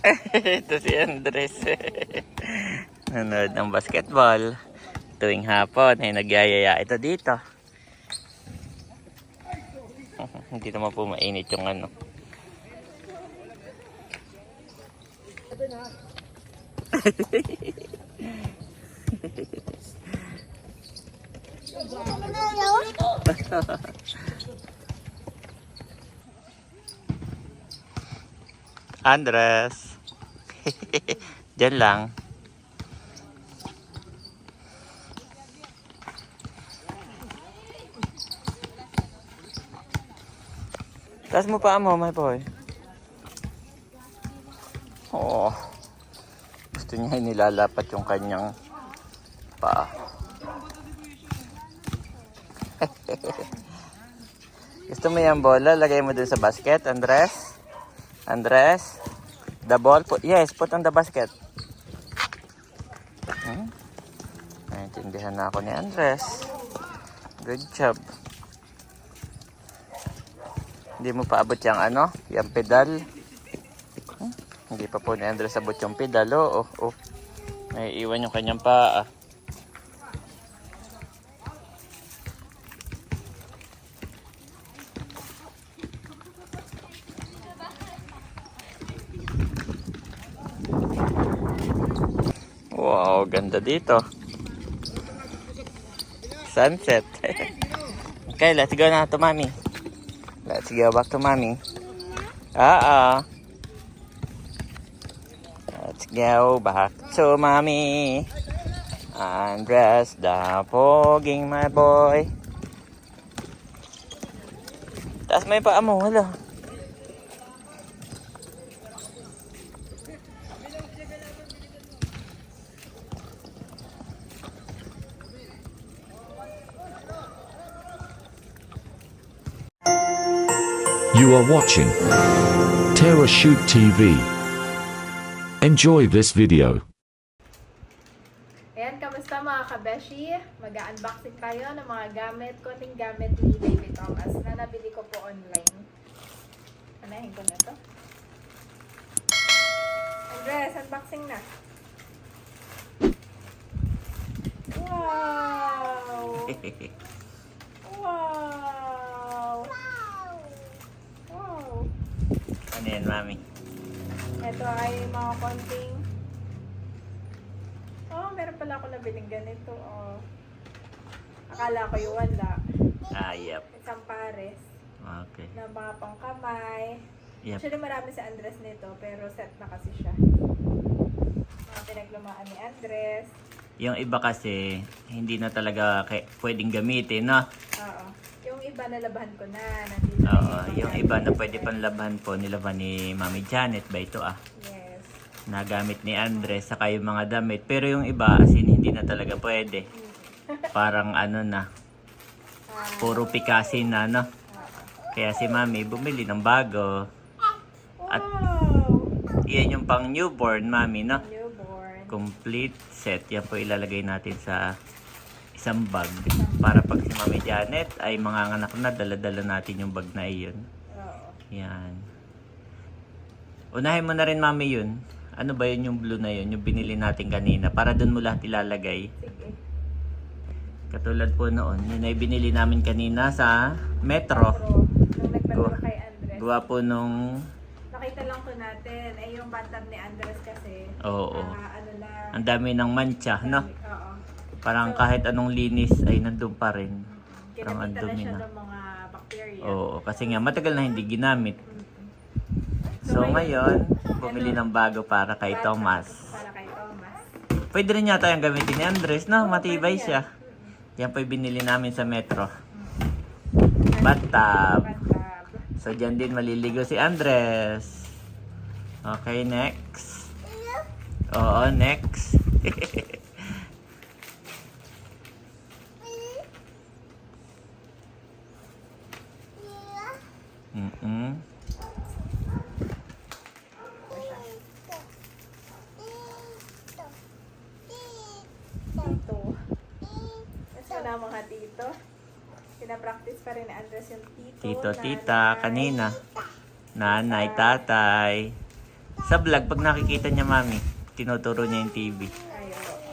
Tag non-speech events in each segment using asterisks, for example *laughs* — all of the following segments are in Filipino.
*laughs* Ito si Andres. *laughs* Nanood ng basketball. Tuwing hapon ay nagyayaya ito dito. *laughs* Hindi naman po mainit yung ano. Andres. *laughs* Diyan lang. Taas mo pa mo, my boy. Oh. Gusto niya nilalapat yung kanyang paa. *laughs* Gusto mo yung bola? Lagay mo dun sa basket, Andres? Andres? The ball? Put, yes, put on the basket. Hmm? Naintindihan na ako ni Andres. Good job. Hindi mo pa abot yung ano, yung pedal. Hmm? Hindi pa po ni Andres abot yung pedal. Oh, oh, oh. Naiiwan yung kanyang paa. Wow, ganda dito. Sunset. *laughs* okay, let's go na to mommy. Let's go back to mommy. Ah, Let's go back to mommy. Andres the poging my boy. Mo yung paa mo, wala. You are watching Terra Shoot TV. Enjoy this video. Ayan, kamusta mga kabeshi? Mag-unboxing tayo ng mga gamit, konting gamit ni Baby Thomas na nabili ko po online. Anahin ko na to. Andres, unboxing na. Wow! *laughs* Wow! Wow! Ano yan, mami? Ito ay mga konting... Oh, meron pala ako nabiling ganito. Oh. Akala ko yung wala. Ah, yep. Isang pares Okay. na mga pangkamay. Yep. Actually, marami sa Andres nito, pero set na kasi siya. Mga pinaglumaan ni Andres. Yung iba kasi, hindi na talaga kay, pwedeng gamitin, no? Oo. Yung iba nalabahan ko na. Nandito na Oo, yung iba na pwede pang laban po, nilaban ni Mami Janet ba ito ah? Yes. Nagamit ni Andres, saka yung mga damit. Pero yung iba, as in, hindi na talaga pwede. *laughs* Parang ano na, Ah, puro pikasin na, no? Kaya si Mami bumili ng bago. At-! Iyan yung pang newborn, Mami, no? Newborn. complete set. Yan po ilalagay natin sa isang bag. Para pag si Mami Janet ay manganganak na, dala-dala natin yung bag na iyon. Oo. Yan. Unahin mo na rin, Mami, yun. Ano ba yun yung blue na yun? Yung binili natin kanina. Para doon mo lahat ilalagay. Sige. Katulad po noon. Yun ay binili namin kanina sa Metro. Pero, nung kay Andres, Gawa po nung... nakita lang ko natin, ay yung bathtub ni Andres kasi, Oo. ah, ano na, Ang dami ng mancha, no? Oo. Parang kahit anong linis ay nandun pa rin. Parang ang dumi na. ng mga bacteria. Oo, kasi nga matagal na hindi ginamit. Mm. So ngayon, bumili ng bago para kay Thomas. Para kay Thomas. Pwede rin yata yung gamitin ni Andres, no? Matibay siya. yan. Yan po yung binili namin sa Metro. Bathtub. Bathtub. So dyan din maliligo si Andres. Okay, next. Oo, next. *laughs* Mm-mm. Tito. Ito na mga tito. Pinapractice pa rin ni Andres yung tito. Tito, nanay. tita, kanina. Nanay, tatay. Sa vlog, pag nakikita niya mami, tinuturo niya yung TV.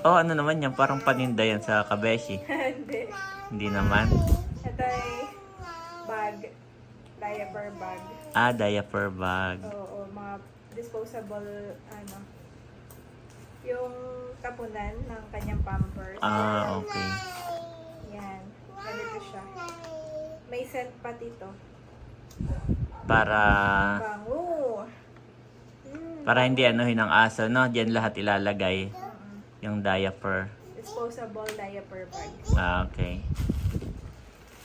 Oh, ano naman yan? Parang paninda yan sa kabeshi. *laughs* Hindi. Hindi naman. Diaper bag. Ah, diaper bag. Oo, mga disposable, ano, yung tapunan ng kanyang pampers. Ah, okay. Yan. Ganito siya. May scent pa dito. Para Bango. Mm. para hindi anuhin ng aso, no? Diyan lahat ilalagay yung diaper. Disposable diaper bag. Ah, okay.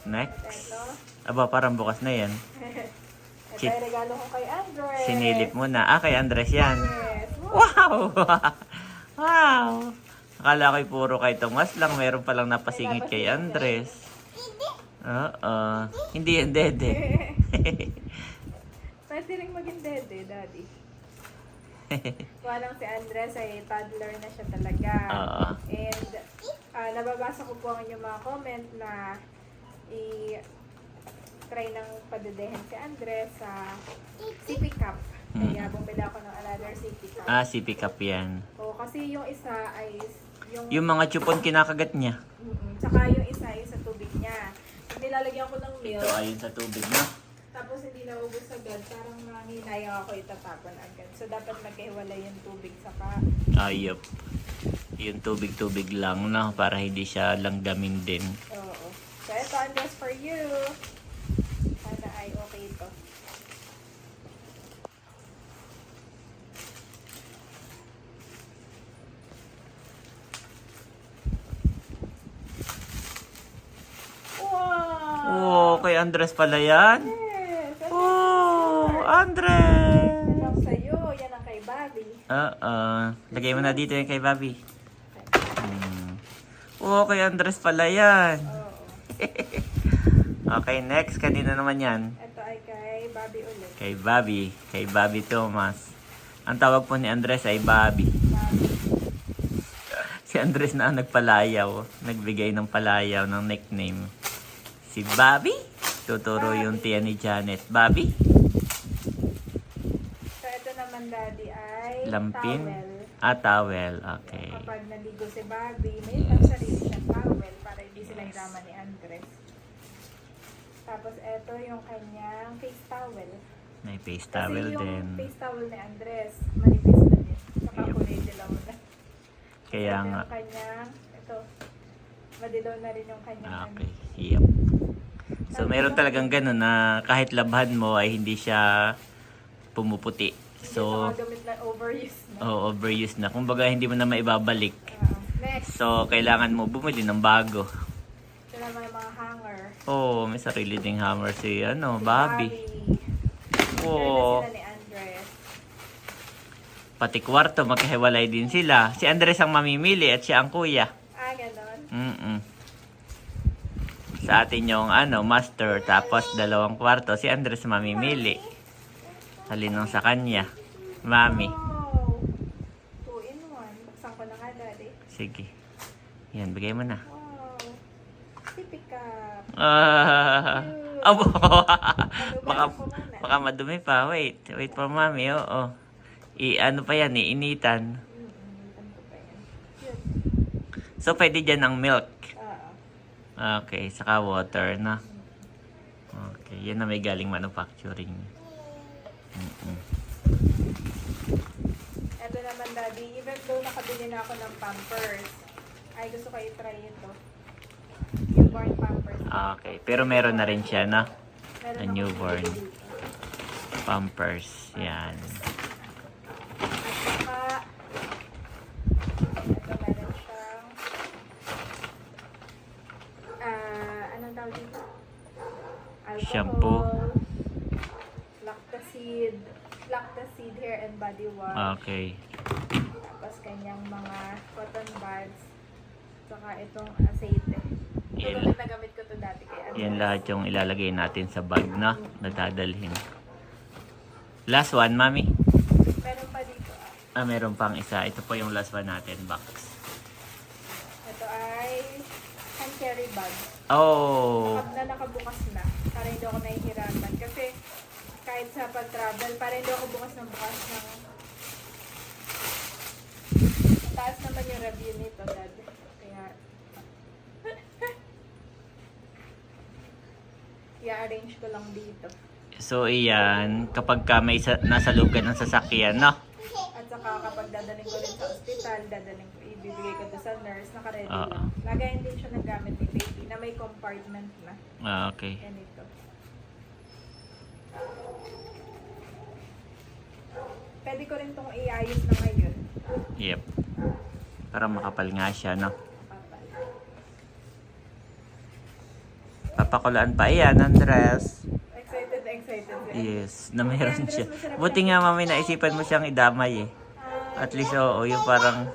Next. Aba, parang bukas na yan. *laughs* Ito Chit. ay regalo ko kay Andres. Sinilip mo na. Ah, kay Andres yan. Yes. Wow! *laughs* wow! Akala ko'y puro kay Tomas lang. Meron palang napasingit kay Andres. Oo. Hindi yan, dede. *laughs* Pwede rin maging dede, daddy. Walang si Andres ay toddler na siya talaga. Oo. And ah, nababasa ko po ang inyong mga comment na i try ng padedehin si Andres sa CP Cup. Kaya bumili ako ng another CP Cup. ah, si pick up yan. Oo, kasi yung isa ay yung, Yung mga chupon kinakagat niya. Mm, tsaka yung isa ay sa tubig niya. Nilalagyan ko ng milk, Ito ayun sa tubig na. tapos hindi naubos agad, parang nanginayang ako itatapon agad. So, dapat magkahiwalay yung tubig saka Ayop. Yung tubig-tubig lang, no? Para hindi siya langgamin din. Ito, Andres, for you. Sana ay okay ito. Wow! Oh, kay Andres pala yan. Yes! Oh, Andres! ang sa'yo. Yan ang kay Bobby. Oo. Lagay mo na dito yung kay Bobby. Hmm. Oh, kay Andres pala yan. Oo. *laughs* Okay, next. Kanina naman yan. Ito ay kay Bobby ulit. Kay Bobby. Kay Bobby Thomas. Ang tawag po ni Andres ay Bobby. Bobby. Si Andres na ang nagpalayaw. Nagbigay ng palayaw ng nickname. Si Bobby. Tuturo yung tiyan ni Janet. Bobby? So, ito naman, Daddy, ay Lampin? towel. Ah, towel. Okay. Kapag naligo si Bobby, may pang sarili siyang towel para hindi sila hirama ni Andres. Tapos ito yung kanyang face towel. May face Kasi towel yung din. face towel ni Andres, manipis na din. Saka Yep. kulay dilaw na. Kaya Ito nga. Yung kanyang, ito, madilaw na rin yung kanyang Ah, ano. Okay. Yep. So, meron talagang ganun na kahit labhan mo ay hindi siya pumuputi. Hindi So, na magamit na overuse na. oh, overuse na. Kumbaga, hindi mo na maibabalik. Ah, So, kailangan mo bumili ng bago. naman yung mga hanger. Oh, may sarili ding hammer si, ano, Si Bobby. Oh. Oh, sila pati kwarto, magkahiwalay din sila. Si Andres ang mamimili at siya ang kuya. Ah, ganon. Mm Sa atin yung ano, master, tapos dalawang kwarto, si Andres mamimili. Salinong sa kanya. Mami. Wow. Two in one. Buksan ko na nga, Daddy. Sige. Yan, bigay mo na. Wow. Sippy cup. Ah, abo. baka, baka madumi pa. Wait. Wait for mami. Oo. I, ano pa yan, iinitan. Yan? Yun. So, pwede dyan ng milk. Okay, saka water na. Okay, yan na may galing manufacturing. Mm-mm. Ito naman, Daddy. Even though nakabili na ako ng pampers, ay gusto ko i-try ito. Newborn pampers. Okay, pero meron na rin siya na Meron a akong newborn. pampers. Yan. At saka, ito meron siyang, ah, anong tawag dito? Alcohol, Shampoo. Lactacid, Lactacid hair and body wash. Okay. Tapos kanyang mga cotton buds. Saka itong aceite. Ito Yan. na gamit ko to dati kay Andres. Yan lahat yung ilalagay natin sa bag na nadadalhin. Last one, mami. Meron pa dito. ah. Ah, meron pang isa. Ito po yung last one natin, box. Ito ay hand carry bag. Oh! Nakab na nakabukas na. Para hindi ako nahihirapan. Kasi kahit sa pag-travel para hindi ako bukas ng bukas ng mataas naman yung review nito dad kaya *laughs* i-arrange ko lang dito So, iyan, kapag ka may sa, nasa loob ng sasakyan, no? At saka kapag dadaling ko rin sa ospital, dadaling ko, ibibigay ko sa nurse, nakaready uh -oh. lang. Lagayin din siya ng gamit ni baby na may compartment na. Ah, okay. Ganito. Pwede ko rin itong iayos na ngayon. Yep. Para makapal nga siya, no? Papakulaan pa yan, Andres. Excited excited. si Yes, na meron siya. Buti nga, mami, naisipan mo siyang idamay, eh. At least, oo, yung parang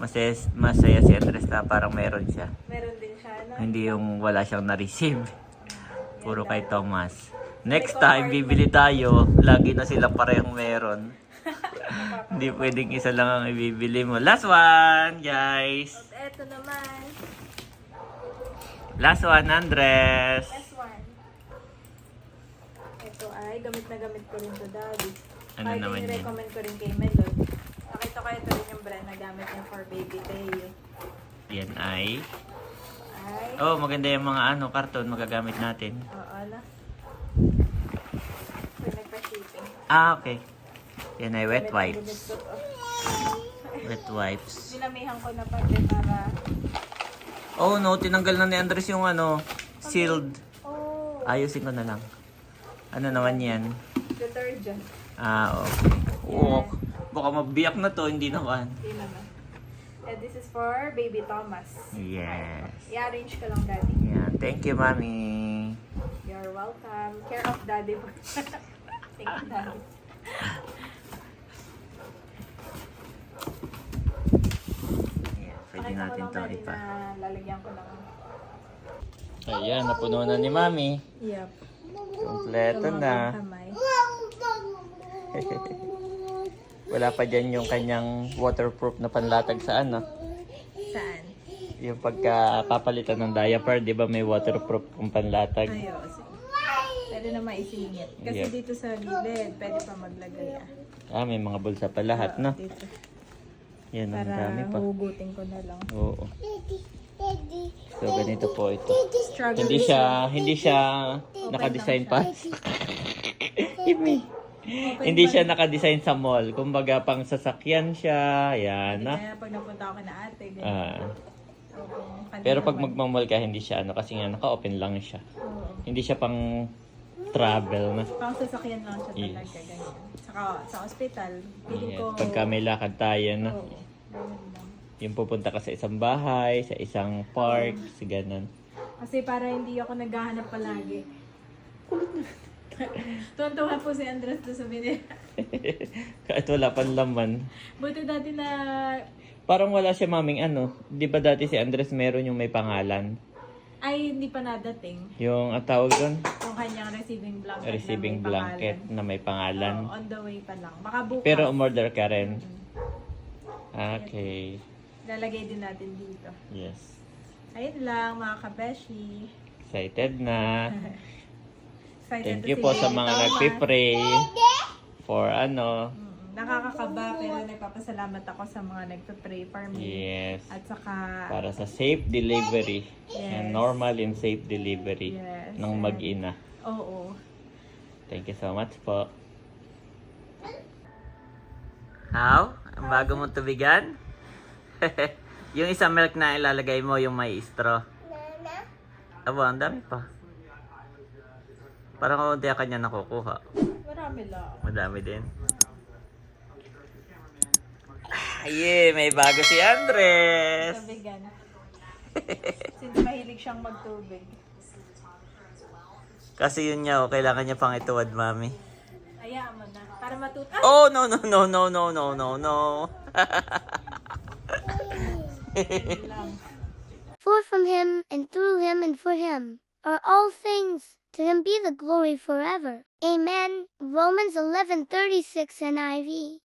masaya, masaya si Andres na parang meron siya. meron din siya, no? Hindi yung wala siyang na-receive. Puro kay Thomas. Next time, bibili tayo. Lagi na silang parehong meron. *laughs* Hindi pwedeng isa lang ang ibibili mo. Last one, guys. At eto naman. Last one, Andres. Last one. Ito ay, gamit na gamit ko rin to daddy. Ano Kahit naman yan? recommend ko rin kay Melon. Nakita ko ito rin yung brand na gamit niya for baby Teo. Yan ay... Ay, Oh, maganda yung mga ano, karton magagamit natin. nagpa-shipping. Ah, okay. Yan ay wet wipes. Wet wipes. Dinamihan ko na pati para... Oh no, tinanggal na ni Andres yung ano, sealed. Oh, Ayusin ko na lang. Ano naman yan? detergent. Ah, okay. Oh, baka mabiyak na to, hindi naman. Yun naman. And this is for baby Thomas. Yes. I-arrange ko lang daddy. Yan. Thank you, Mami. You're welcome. Care of daddy. *laughs* Thank you, daddy. Yan, pwede Pakita ko natin lang to ipa. na lalagyan ko ng... Ayan, napuno na ni Mami. Yep. Kompleto na. Kamay. *laughs* Wala pa dyan yung kanyang waterproof na panlatag sa ano. Yung pagka papalitan ng diaper, di ba may waterproof kung panlatag? Ayo, sige. Pwede na maisingit. Kasi Yep. dito sa gilid, pwede pa maglagay ah. Ah, may mga bulsa pa lahat, no? Dito. Yan, ang Para dami pa. hugutin ko na lang. Oo. So, ganito po ito. Struggle Hindi siya, hindi siya naka-design pa. Himi. Hindi siya naka-design sa mall. Kumbaga, pang sasakyan siya. Yan, na. Kaya pag napunta ako na ate, ganyan. Ah. Pero pag magmamall ka, hindi siya ano. Kasi nga, naka-open lang siya. Oo. Hindi siya pang travel na. Pang sasakyan lang siya Yes. talaga, ganyan. Saka sa ospital, feeling Yes. ko... Pagka may lakad tayo, no? Oo, ganun lang. Yung pupunta ka sa isang bahay, sa isang park, si ganun. Kasi para hindi ako naghahanap palagi. *laughs* Tuntuhan po si Andres doon sa binili. *laughs* Kahit wala pang laman. Buti dati na... Parang wala siya maming ano. Di ba dati si Andres meron yung may pangalan? Ay, hindi pa nadating. Yung ang tawag doon? Yung kanyang receiving blanket Receiving na may blanket pangalan. na may pangalan. Oo, on the way pa lang. Baka bukas. Pero umorder ka rin. Okay. lalagay din natin dito. Yes. Ayun lang, mga kabeshi. Excited na. *laughs* Excited Thank to you see po sa mga nagpipray for ano. Nakakakaba pero nagpapasalamat ako sa mga nagpe-pray for me. Yes. At saka, Para sa safe delivery. Yes. And normal and safe delivery Yes. ng mag-ina. oo. Thank you so much po. How? Ang bago mong tubigan? *laughs* yung isang milk na ilalagay mo, yung may straw. Aba, ang dami pa. Parang kaunti ka kanya nakukuha. Marami lang. Madami din. Ah, yeah, may bago si Andres. Tabigan. *laughs* Since mahilig siyang magtubig. Kasi yun niya, oh, kailangan niya pang ituwad, mami. Hayaan mo na. Para matuto. Ah! Oh, no, no, no, no, no, no, no, no. *laughs* For from him, and through him, and for him are all things. To him be the glory forever. Amen. Romans 11:36 NIV.